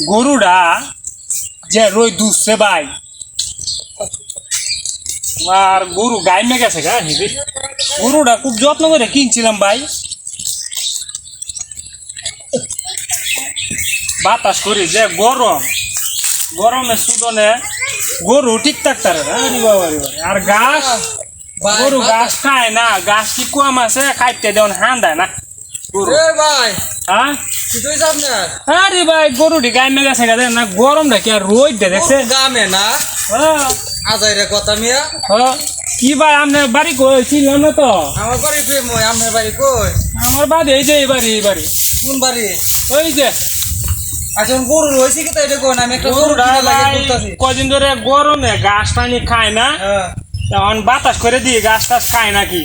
গরুটা যে রই দুসছে ভাই। আর গরু গাই মে গেছে গা হেবি। গরুটা খুব যত্ন করে কিনছিলাম ভাই। বাতাস করি যে গরম গরমে সুদনে গরু ঠিক থাকতারে আরে ঘাস গরু। ঘাস খায় না ঘাস কি কম আছে খাইতে দেন হান দেয় না। গরু ভাই। আরে ভাই গরুটি গাই মে গেছে না গরম নাকি আর রোদ দেখছে? গামে না। হ্যাঁ, কথা মিয়া। হ্যাঁ। কি ভাই আপনার বাড়ি কই? ছিলাম না তো। আমার বাড়ি বাড়ি কই? আমার বাড়ি এই যে এই বাড়ি এই বাড়ি। কোন বাড়ি? ওই যে। আচ্ছা গরু রয়েছে কি তাই এটা কোন? আমি একটা গরু লাগে কদিন ধরে গরমে ঘাস পানি খায় না। হ্যাঁ। এখন বাতাস করে দিয়ে গাছ টাছ খায় নাকি?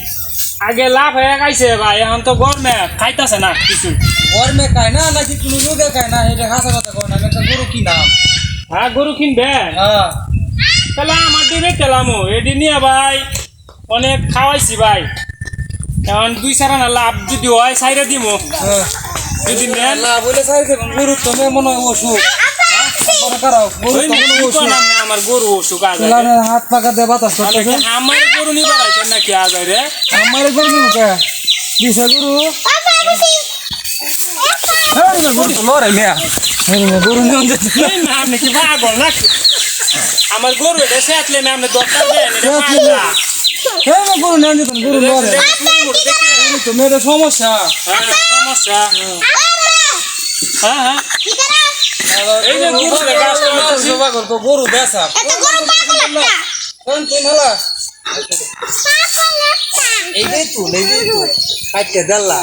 আগে লাভ হয়ে গাইছে ভাই এখন তো গরমে খাইতাছে না কিছু। গরমে খায় না নাকি কোনো রোগে খায় না এটা হাসা কথা কোন আমি একটা গরু কিনাম হ্যাঁ গরু কিনবে? হ্যাঁ। তাহলে আমার দিনে তেলামো এদিন নিয়ে ভাই অনেক খাওয়াইছি ভাই। এখন দুই চারা না লাভ যদি হয় সাইরে দিমো। হ্যাঁ। যদি নেন। না বলে চাই দেখুন গরু তো মনে হয় অসুখ। গরু তো মনে হয় আমার গরু অসুখ আজ হাত পাকা দিয়ে বাতাস করতেছে? আমার গরু নিবার আইছেন নাকি আজ রে আমার গরু মুখে দিছে গরু? আমার গরু এটা সেটলে আপনি দরকার গরু নিয়ে গরু লড়ে তো মেয়েদের সমস্যা। হ্যাঁ, সমস্যা। হ্যাঁ। হ্যাঁ এই যে গরু গাছ তো গরু বেসা কোন তুই নালা। এই দে তুই এই দে তুই। কাটতে দেলা